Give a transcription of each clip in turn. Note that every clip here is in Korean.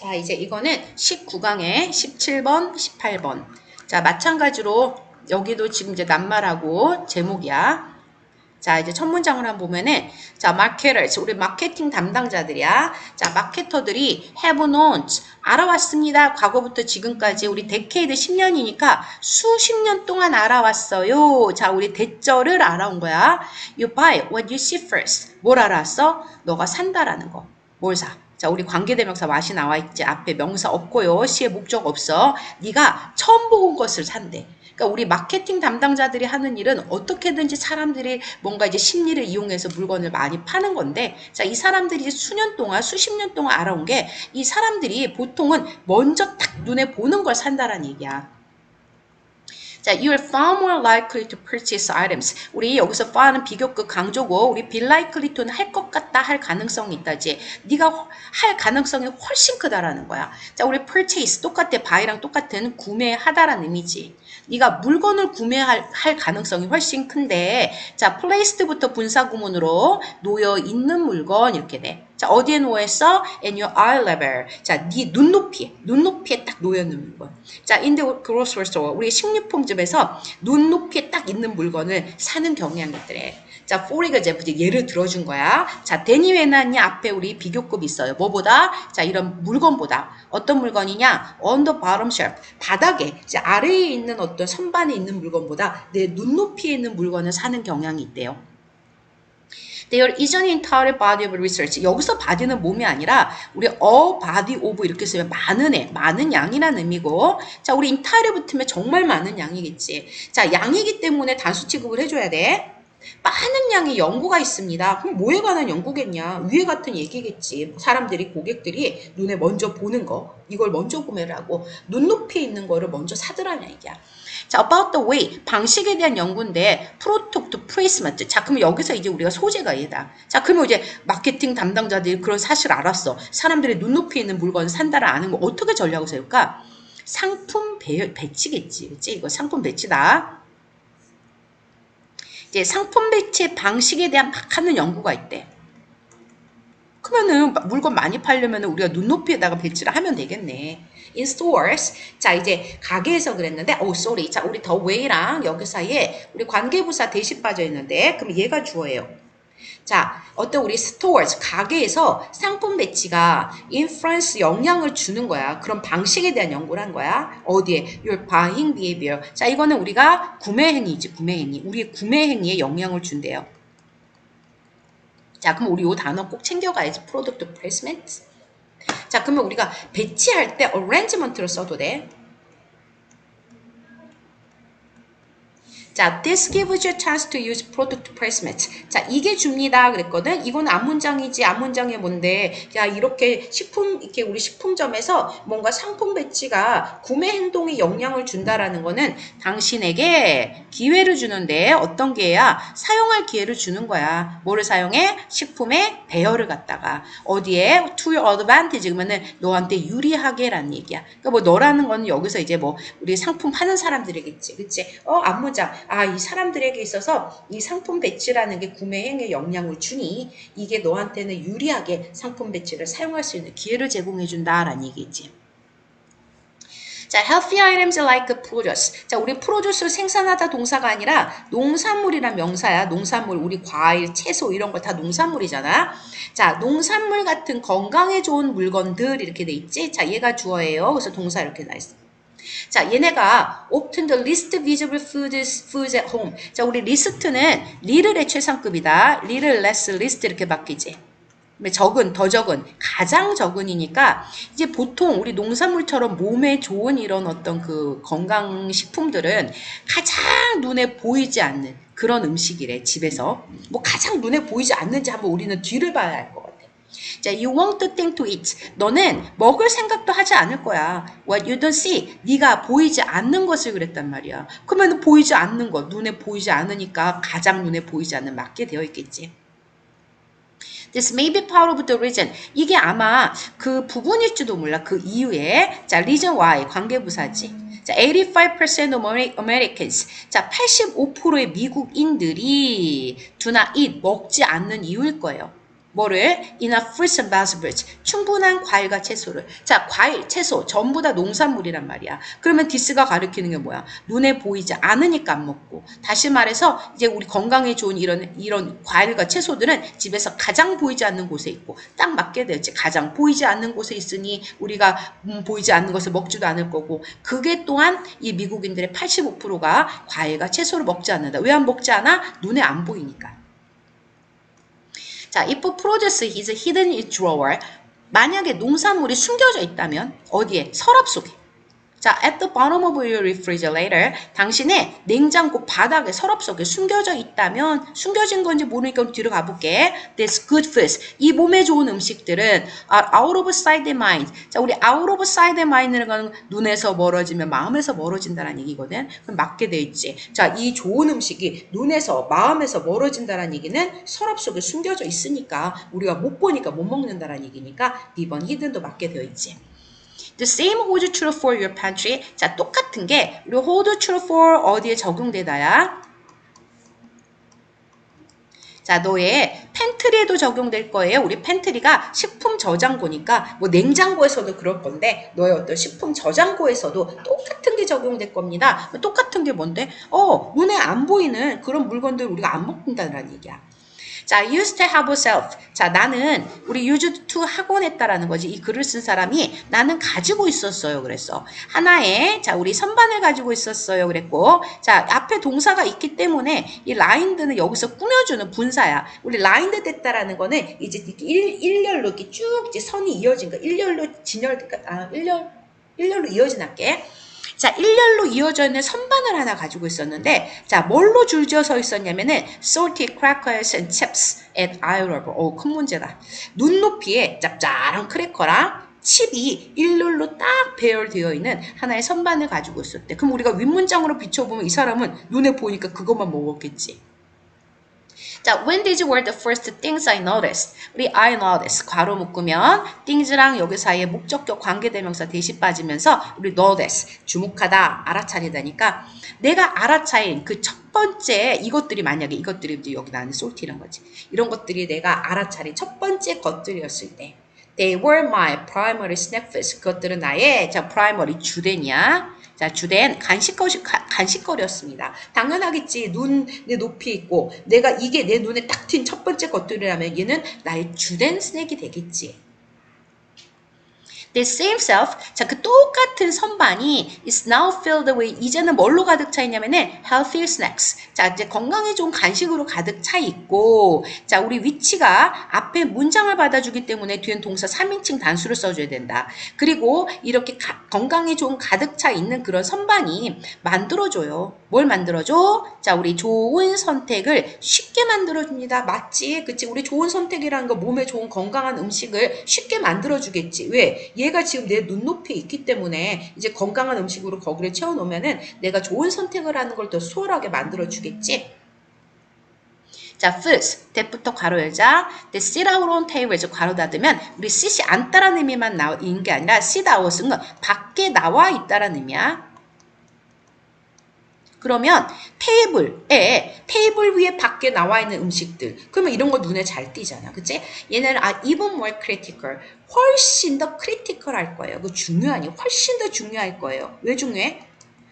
자, 이제 이거는 19강의 17번, 18번. 자, 마찬가지로 여기도 지금 이제 낱말하고 제목이야. 자, 이제 첫 문장을 한번 보면은, 자, marketers, 우리 마케팅 담당자들이야. 자, 마케터들이 have known, 알아왔습니다. 과거부터 지금까지 우리 decade 10년이니까 수십 년 동안 알아왔어요. 자, 우리 대절을 알아온 거야. You buy what you see first. 뭘 알았어? 너가 산다라는 거. 뭘 사? 자, 우리 관계대명사 맛이 나와 있지. 앞에 명사 없고요. 시의 목적 없어. 네가 처음 본 것을 산대. 그러니까 우리 마케팅 담당자들이 하는 일은 어떻게든지 사람들이 뭔가 이제 심리를 이용해서 물건을 많이 파는 건데, 자, 이 사람들이 이제 수년 동안, 수십 년 동안 알아온 게 이 사람들이 보통은 먼저 딱 눈에 보는 걸 산다라는 얘기야. 자, you are far more likely to purchase items. 우리 여기서 far는 비교급 강조고 우리 be likely to는 할 것 같다 할 가능성이 있다지. 네가 할 가능성이 훨씬 크다라는 거야. 자, 우리 purchase 똑같아. buy랑 똑같은 구매하다라는 의미지. 네가 물건을 구매할 할 가능성이 훨씬 큰데 자, placed부터 분사 구문으로 놓여 있는 물건 이렇게 돼. 자, 어디에 놓여 있어? in your eye level. 자, 네 눈높이에, 눈높이에 딱 놓여 있는 물건. 자, in the grocery store. 우리 식료품점에서 눈높이에 딱 있는 물건을 사는 경향이 있더래. 자, example, 이제 예를 들어준 거야. 자, 데니웨나니 앞에 우리 비교급 있어요. 뭐보다? 자, 이런 물건보다. 어떤 물건이냐? on the bottom shelf. 바닥에, 이제 아래에 있는 어떤 선반에 있는 물건보다 내 눈높이에 있는 물건을 사는 경향이 있대요. There isn't entire body of research. 여기서 body는 몸이 아니라 우리 a body of 이렇게 쓰면 많은 애, 많은 양이라는 의미고 자, 우리 entire 붙으면 정말 많은 양이겠지. 자, 양이기 때문에 단수 취급을 해줘야 돼. 많은 양의 연구가 있습니다. 그럼 뭐에 관한 연구겠냐? 위에 같은 얘기겠지. 사람들이 고객들이 눈에 먼저 보는 거 이걸 먼저 구매를 하고 눈높이에 있는 거를 먼저 사더라는 얘기야. 자, about the way 방식에 대한 연구인데 product placement. 자, 그러면 여기서 이제 우리가 소재가 얘다. 자, 그러면 이제 마케팅 담당자들이 그런 사실 알았어. 사람들이 눈높이에 있는 물건 산다를 아는 거 어떻게 전략을 세울까? 상품 배, 배치겠지. 그치? 이거 상품 배치다. 이제 상품 배치 방식에 대한 막 하는 연구가 있대. 그러면은 물건 많이 팔려면 우리가 눈높이에다가 배치를 하면 되겠네. In stores. 자, 이제 가게에서 그랬는데, oh, sorry. 자, 우리 the way랑 여기 사이에 우리 관계부사 대신 빠져 있는데, 그럼 얘가 주어예요. 자, 어떤 우리 stores, 가게에서 상품 배치가 influence 영향을 주는 거야. 그런 방식에 대한 연구를 한 거야. 어디에? your buying behavior. 자, 이거는 우리가 구매 행위지, 구매 행위. 우리 구매 행위에 영향을 준대요. 자, 그럼 우리 요 단어 꼭 챙겨가야지. product placement. 자, 그러면 우리가 배치할 때 arrangement를 써도 돼. 자, this gives you a chance to use product placement. 자, 이게 줍니다. 그랬거든. 이건 앞문장이지. 앞문장이 뭔데? 야, 이렇게 식품, 이렇게 우리 식품점에서 뭔가 상품 배치가 구매 행동에 영향을 준다라는 거는 당신에게 기회를 주는데 어떤 기회야? 사용할 기회를 주는 거야. 뭐를 사용해? 식품의 배열을 갖다가. 어디에? to your advantage. 그러면은 너한테 유리하게라는 얘기야. 그러니까 뭐 너라는 거는 여기서 이제 뭐 우리 상품 파는 사람들이겠지. 그치? 어, 앞문장. 아, 이 사람들에게 있어서 이 상품 배치라는 게 구매 행위에 영향을 주니 이게 너한테는 유리하게 상품 배치를 사용할 수 있는 기회를 제공해 준다라는 얘기지. 자, healthy items like produce. 자, 우리 프로듀스를 생산하다 동사가 아니라 농산물이란 명사야. 농산물, 우리 과일, 채소 이런 거다 농산물이잖아. 자, 농산물 같은 건강에 좋은 물건들 이렇게 돼 있지. 자, 얘가 주어예요. 그래서 동사 이렇게 나 있어. 자, 얘네가 often the least visible foods, foods at home. 자, 우리 리스트는 리를의 최상급이다. 리를 less, least 이렇게 바뀌지. 적은, 더 적은, 가장 적은이니까 이제 보통 우리 농산물처럼 몸에 좋은 이런 어떤 그 건강식품들은 가장 눈에 보이지 않는 그런 음식이래, 집에서. 뭐 가장 눈에 보이지 않는지 한번 우리는 뒤를 봐야 할것 같아. 자, you want think to eat. 너는 먹을 생각도 하지 않을 거야. What you don't see. 네가 보이지 않는 것을 그랬단 말이야. 그러면 보이지 않는 것, 눈에 보이지 않으니까 가장 눈에 보이지 않는 맞게 되어 있겠지. This may be part of the reason. 이게 아마 그 부분일지도 몰라. 그 이유에. 자, reason why. 관계부사지. 자, 85% of Americans. 자, 85%의 미국인들이 do not eat. 먹지 않는 이유일 거예요. 뭐를? enough fruits and vegetables. 충분한 과일과 채소를. 자, 과일, 채소 전부 다 농산물이란 말이야. 그러면 디스가 가리키는 게 뭐야? 눈에 보이지 않으니까 안 먹고. 다시 말해서 이제 우리 건강에 좋은 이런 이런 과일과 채소들은 집에서 가장 보이지 않는 곳에 있고 딱 맞게 되었지. 가장 보이지 않는 곳에 있으니 우리가 음, 보이지 않는 것을 먹지도 않을 거고 그게 또한 이 미국인들의 85%가 과일과 채소를 먹지 않는다. 왜 안 먹지 않아? 눈에 안 보이니까. 자, if produce is hidden in drawer, 만약에 농산물이 숨겨져 있다면 어디에? 서랍 속에. 자, at the bottom of your refrigerator, 당신의 냉장고 바닥에 서랍 속에 숨겨져 있다면 숨겨진 건지 모르니까 뒤로 가볼게. This good foods. 이 몸에 좋은 음식들은 are out of sight and mind. 자, 우리 out of sight and mind이라는 건 눈에서 멀어지면 마음에서 멀어진다는 얘기거든. 그럼 맞게 돼 있지. 자, 이 좋은 음식이 눈에서 마음에서 멀어진다는 얘기는 서랍 속에 숨겨져 있으니까 우리가 못 보니까 못 먹는다는 얘기니까 B번 히든도 맞게 되어 있지. The same holds true for your pantry. 자, 똑같은 게 우리 hold true for 어디에 적용되다야? 자, 너의 팬트리에도 적용될 거예요. 우리 팬트리가 식품 저장고니까 뭐 냉장고에서도 그럴 건데 너의 어떤 식품 저장고에서도 똑같은 게 적용될 겁니다. 똑같은 게 뭔데? 어, 눈에 안 보이는 그런 물건들 우리가 안 먹는다는 얘기야. 자, used to have self. 자, 나는 우리 used to 하곤 했다라는 거지. 이 글을 쓴 사람이 나는 가지고 있었어요. 그랬어. 하나의 자, 우리 선반을 가지고 있었어요. 그랬고. 자, 앞에 동사가 있기 때문에 이 라인드는 여기서 꾸며주는 분사야. 우리 라인드 됐다라는 거는 이제 이렇게 일, 일렬로 이렇게 쭉 이제 선이 이어진 거. 일렬로 진열, 아, 일렬, 일렬로 이어진 할게. 자, 일렬로 이어져 있는 선반을 하나 가지고 있었는데, 자, 뭘로 줄지어 서 있었냐면은, salty crackers and chips at eye level. 오, 큰 문제다. 눈높이에 짭짤한 크래커랑 칩이 일렬로 딱 배열되어 있는 하나의 선반을 가지고 있었대. 그럼 우리가 윗문장으로 비춰보면 이 사람은 눈에 보니까 그것만 먹었겠지. 자, when these were the first things I noticed. 우리 I noticed 괄호 묶으면 things랑 여기 사이에 목적격 관계대명사 대시 빠지면서 우리 notice 주목하다 알아차리다니까 내가 알아차린 그 첫 번째 이것들이 만약에 이것들이 여기 나는 솔티란 거지. 이런 것들이 내가 알아차린 첫 번째 것들이었을 때 They were my primary snack foods. 그것들은 나의 자 primary 주된이야. 자, 주된 간식거리, 간식거리였습니다. 당연하겠지. 눈의 높이 있고, 내가 이게 내 눈에 딱 튄 첫 번째 것들이라면 얘는 나의 주된 스낵이 되겠지. The same self, 자, 그 똑같은 선반이 is now filled with, 이제는 뭘로 가득 차 있냐면은 healthy snacks. 자, 이제 건강에 좋은 간식으로 가득 차 있고, 자, 우리 위치가 앞에 문장을 받아주기 때문에 뒤엔 동사 3인칭 단수를 써줘야 된다. 그리고 이렇게 가, 건강에 좋은 가득 차 있는 그런 선반이 만들어줘요. 뭘 만들어줘? 자, 우리 좋은 선택을 쉽게 만들어줍니다. 맞지? 그치? 우리 좋은 선택이라는 거 몸에 좋은 건강한 음식을 쉽게 만들어주겠지. 왜? 얘가 지금 내 눈높이에 있기 때문에 이제 건강한 음식으로 거기를 채워놓으면은 내가 좋은 선택을 하는 걸 더 수월하게 만들어주겠지. 자, first, that부터 괄호 열자. the sit out on table에서 괄호 닫으면 우리 sit이 앉다라는 의미만 나인 게 아니라 sit out은 건 밖에 나와 있다라는 의미야. 그러면 테이블에 테이블 위에 밖에 나와 있는 음식들 그러면 이런 거 눈에 잘 띄잖아 그치? 얘는 아 even more critical 훨씬 더 critical 할 거예요 그 중요하니 훨씬 더 중요할 거예요 왜 중요해?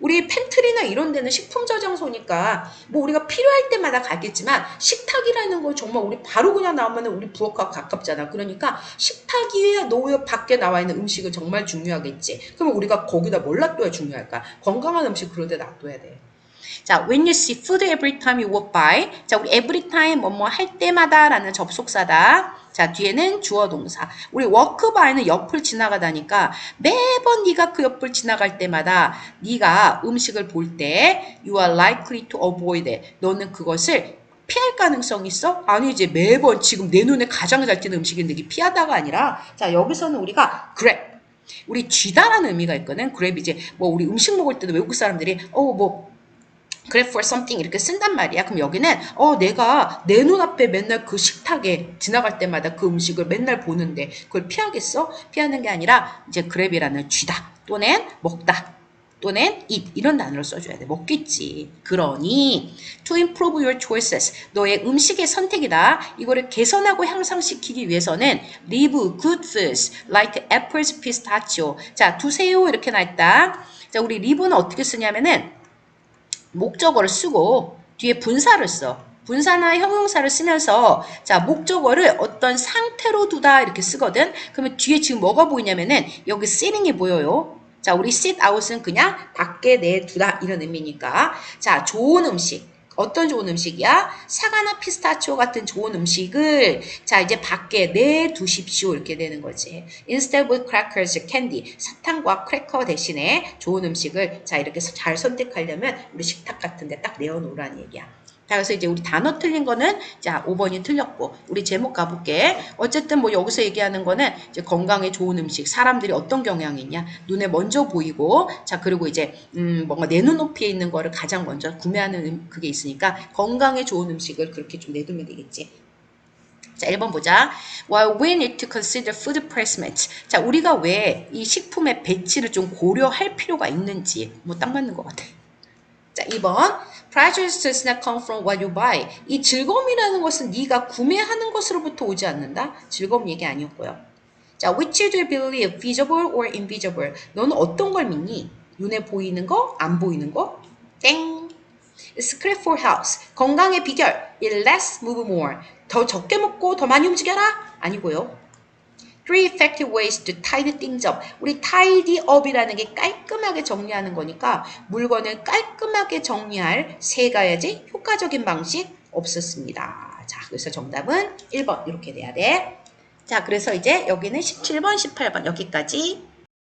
우리 팬트리나 이런 데는 식품 저장소니까 뭐 우리가 필요할 때마다 가겠지만 식탁이라는 거 정말 우리 바로 그냥 나오면 우리 부엌과 가깝잖아. 그러니까 식탁 위에 놓여 밖에 나와 있는 음식은 정말 중요하겠지. 그러면 우리가 거기다 뭘 놔둬야 중요할까? 건강한 음식 그런 데 놔둬야 돼. 자, when you see food every time you walk by. 자, 우리 every time 뭐뭐 할 때마다라는 접속사다. 자, 뒤에는 주어 동사. 우리 walk by는 옆을 지나가다니까 매번 네가 그 옆을 지나갈 때마다 네가 음식을 볼 때 you are likely to avoid it. 너는 그것을 피할 가능성이 있어? 아니지. 매번 지금 내 눈에 가장 잘 띄는 음식인데 이게 피하다가 아니라 자, 여기서는 우리가 grab 우리 쥐다라는 의미가 있거든. 그랩 이제 뭐 우리 음식 먹을 때도 외국 사람들이 어뭐 grab for something 이렇게 쓴단 말이야. 그럼 여기는 어 내가 내 눈앞에 맨날 그 식탁에 지나갈 때마다 그 음식을 맨날 보는데 그걸 피하겠어? 피하는 게 아니라 이제 grab이라는 쥐다 또는 먹다 또는 eat 이런 단어를 써줘야 돼. 먹겠지. 그러니 to improve your choices 너의 음식의 선택이다. 이거를 개선하고 향상시키기 위해서는 leave good foods like apples, pistachio. 자 두세요 이렇게 나있다. 자 우리 leave는 어떻게 쓰냐면은 목적어를 쓰고 뒤에 분사를 써. 분사나 형용사를 쓰면서 자 목적어를 어떤 상태로 두다 이렇게 쓰거든. 그러면 뒤에 지금 뭐가 보이냐면은 여기 sitting이 보여요. 자 우리 sit out은 그냥 밖에 내두다 이런 의미니까 자 좋은 음식 어떤 좋은 음식이야? 사과나 피스타치오 같은 좋은 음식을 자 이제 밖에 내두십시오 이렇게 되는 거지. Instead of crackers, candy 사탕과 크래커 대신에 좋은 음식을 자 이렇게 잘 선택하려면 우리 식탁 같은 데 딱 내어놓으라는 얘기야. 자, 그래서 이제 우리 단어 틀린 거는 자 5번이 틀렸고 우리 제목 가볼게. 어쨌든 뭐 여기서 얘기하는 거는 이제 건강에 좋은 음식, 사람들이 어떤 경향이 있냐, 눈에 먼저 보이고 자 그리고 이제 음 뭔가 내 눈높이에 있는 거를 가장 먼저 구매하는 음, 그게 있으니까 건강에 좋은 음식을 그렇게 좀 내두면 되겠지. 자, 1번 보자. While we need to consider food placement. 자, 우리가 왜 이 식품의 배치를 좀 고려할 필요가 있는지 뭐 딱 맞는 것 같아. 자, 2번. Pleasure does not come from what you buy. 이 즐거움이라는 것은 네가 구매하는 것으로부터 오지 않는다. 즐거움 얘기 아니었고요. 자, which do you believe, visible or invisible? 너는 어떤 걸 믿니? 눈에 보이는 거, 안 보이는 거? 땡. Secret for health. 건강의 비결. Eat less, move more. 더 적게 먹고 더 많이 움직여라? 아니고요. Three effective ways to tidy things up. 우리 tidy up이라는 게 깔끔하게 정리하는 거니까 물건을 깔끔하게 정리할 세 가지 효과적인 방식 없었습니다. 자, 그래서 정답은 1번 이렇게 돼야 돼. 자, 그래서 이제 여기는 17번, 18번 여기까지